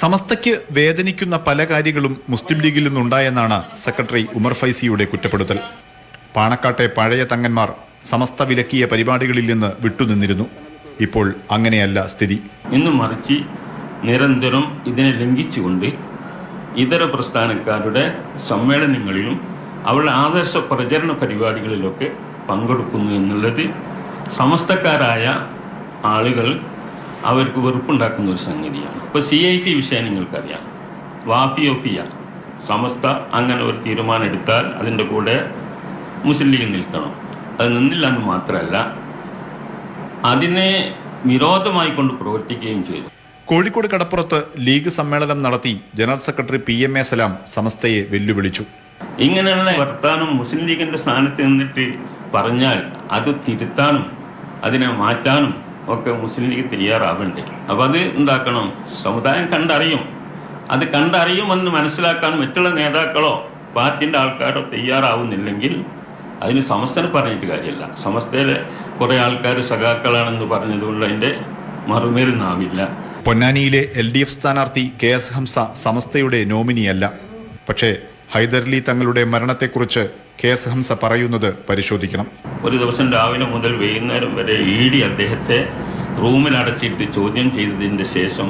സമസ്തയ്ക്ക് വേദനിക്കുന്ന പല കാര്യങ്ങളും മുസ്ലിം ലീഗിൽ നിന്നുണ്ടായെന്നാണ് സെക്രട്ടറി ഉമർ ഫൈസിയുടെ കുറ്റപ്പെടുത്തൽ. പാണക്കാട്ടെ പഴയ തങ്ങന്മാർ സമസ്ത വിലക്കിയ പരിപാടികളിൽ നിന്ന് വിട്ടുനിന്നിരുന്നു. ഇപ്പോൾ അങ്ങനെയല്ല സ്ഥിതി. ഇന്ന് മറിച്ച് നിരന്തരം ഇതിനെ ലംഘിച്ചുകൊണ്ട് ഇതര പ്രസ്ഥാനക്കാരുടെ സമ്മേളനങ്ങളിലും അവരുടെ ആദർശ പ്രചരണ പരിപാടികളിലൊക്കെ പങ്കെടുക്കുന്നു എന്നുള്ളത് സമസ്തക്കാരായ ആളുകൾ അവർക്ക് വെറുപ്പുണ്ടാക്കുന്ന ഒരു സംഗതിയാണ്. ഇപ്പോൾ സി ഐ സി വിഷയം നിങ്ങൾക്കറിയാം. വാഫിയോഫിയ സമസ്ത അങ്ങനെ ഒരു തീരുമാനം എടുത്താൽ അതിന്റെ കൂടെ മുസ്ലിം ലീഗ് നിൽക്കണം. അത് നിന്നില്ല എന്ന് മാത്രമല്ല അതിനെ വിരോധമായി കൊണ്ട് പ്രവർത്തിക്കുകയും ചെയ്തു. കോഴിക്കോട് കടപ്പുറത്ത് ലീഗ് സമ്മേളനം നടത്തി general secretary P M A Salam സമസ്തയെ വെല്ലുവിളിച്ചു. ഇങ്ങനെയുള്ള വർത്താനം മുസ്ലിം ലീഗിന്റെ സ്ഥാനത്ത് നിന്നിട്ട് പറഞ്ഞാൽ അത് തിരുത്താനും അതിനെ മാറ്റാനും ഒക്കെ മുസ്ലിം ലീഗ് തയ്യാറാവണ്ടേ അപ്പൊ അത് എന്താക്കണം? സമുദായം കണ്ടറിയും. അത് കണ്ടറിയുമെന്ന് മനസ്സിലാക്കാൻ മറ്റുള്ള നേതാക്കളോ പാർട്ടിന്റെ ആൾക്കാരോ തയ്യാറാവുന്നില്ലെങ്കിൽ അതിന് സമസ്തനെ പറഞ്ഞിട്ട് കാര്യമില്ല. സമസ്തയിലെ കുറേ ആൾക്കാർ സഖാക്കളാണെന്ന് പറഞ്ഞതുകൊണ്ട് അതിന്റെ മറുമേറുന്നാവില്ല പൊന്നാനിയിലെ എൽ ഡി എഫ് സ്ഥാനാർത്ഥി കെ എസ് ഹംസ സമസ്തയുടെ നോമിനിയല്ല. പക്ഷേ ഹൈദർലി തങ്ങളുടെ മരണത്തെക്കുറിച്ച് കെ എസ് ഹംസ പറയുന്നത് പരിശോധിക്കണം. ഒരു ദിവസം രാവിലെ മുതൽ വൈകുന്നേരം വരെ ഇ ഡി അദ്ദേഹത്തെ റൂമിൽ അടച്ചിട്ട് ചോദ്യം ചെയ്തതിന്റെ ശേഷം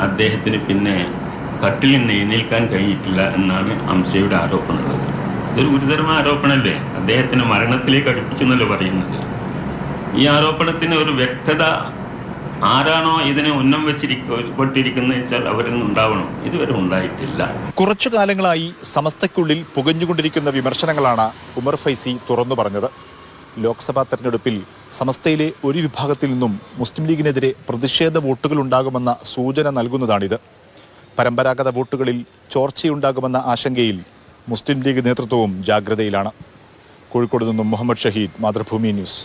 അദ്ദേഹത്തിന് പിന്നെ കട്ടിൽ നിന്ന് എഴുന്നേൽക്കാൻ കഴിഞ്ഞിട്ടില്ല എന്നാണ് ഹംസയുടെ ആരോപണമുള്ളത് ഇതൊരു ഗുരുതരമായ ആരോപണമല്ലേ? അദ്ദേഹത്തിന് മരണത്തിലേക്ക് അടുപ്പിച്ചെന്നല്ലേ പറയുന്നത്? ഈ ആരോപണത്തിന് ഒരു വ്യക്തത ആരാണോ ഇതിനെ ഉന്നം വെച്ചിരിക്കപ്പെട്ടിരിക്കുന്നത് വെച്ചാൽ അവരിൽ ഉണ്ടാവണം. ഇതുവരെ ഉണ്ടായിട്ടില്ല. കുറച്ചു കാലങ്ങളായി സമസ്തയ്ക്കുള്ളിൽ പുകഞ്ഞുകൊണ്ടിരിക്കുന്ന വിമർശനങ്ങളാണ് ഉമർ ഫൈസി തുറന്നു പറഞ്ഞത്. ലോക്സഭാ തെരഞ്ഞെടുപ്പിൽ സമസ്തയിലെ ഒരു വിഭാഗത്തിൽ നിന്നും മുസ്ലിം ലീഗിനെതിരെ പ്രതിഷേധ വോട്ടുകൾ ഉണ്ടാകുമെന്ന സൂചന നൽകുന്നതാണിത്. പരമ്പരാഗത വോട്ടുകളിൽ ചോർച്ചയുണ്ടാകുമെന്ന ആശങ്കയിൽ മുസ്ലിം ലീഗ് നേതൃത്വവും ജാഗ്രതയിലാണ്. കോഴിക്കോട് നിന്നും മുഹമ്മദ് ഷഹീദ് മാതൃഭൂമി ന്യൂസ്.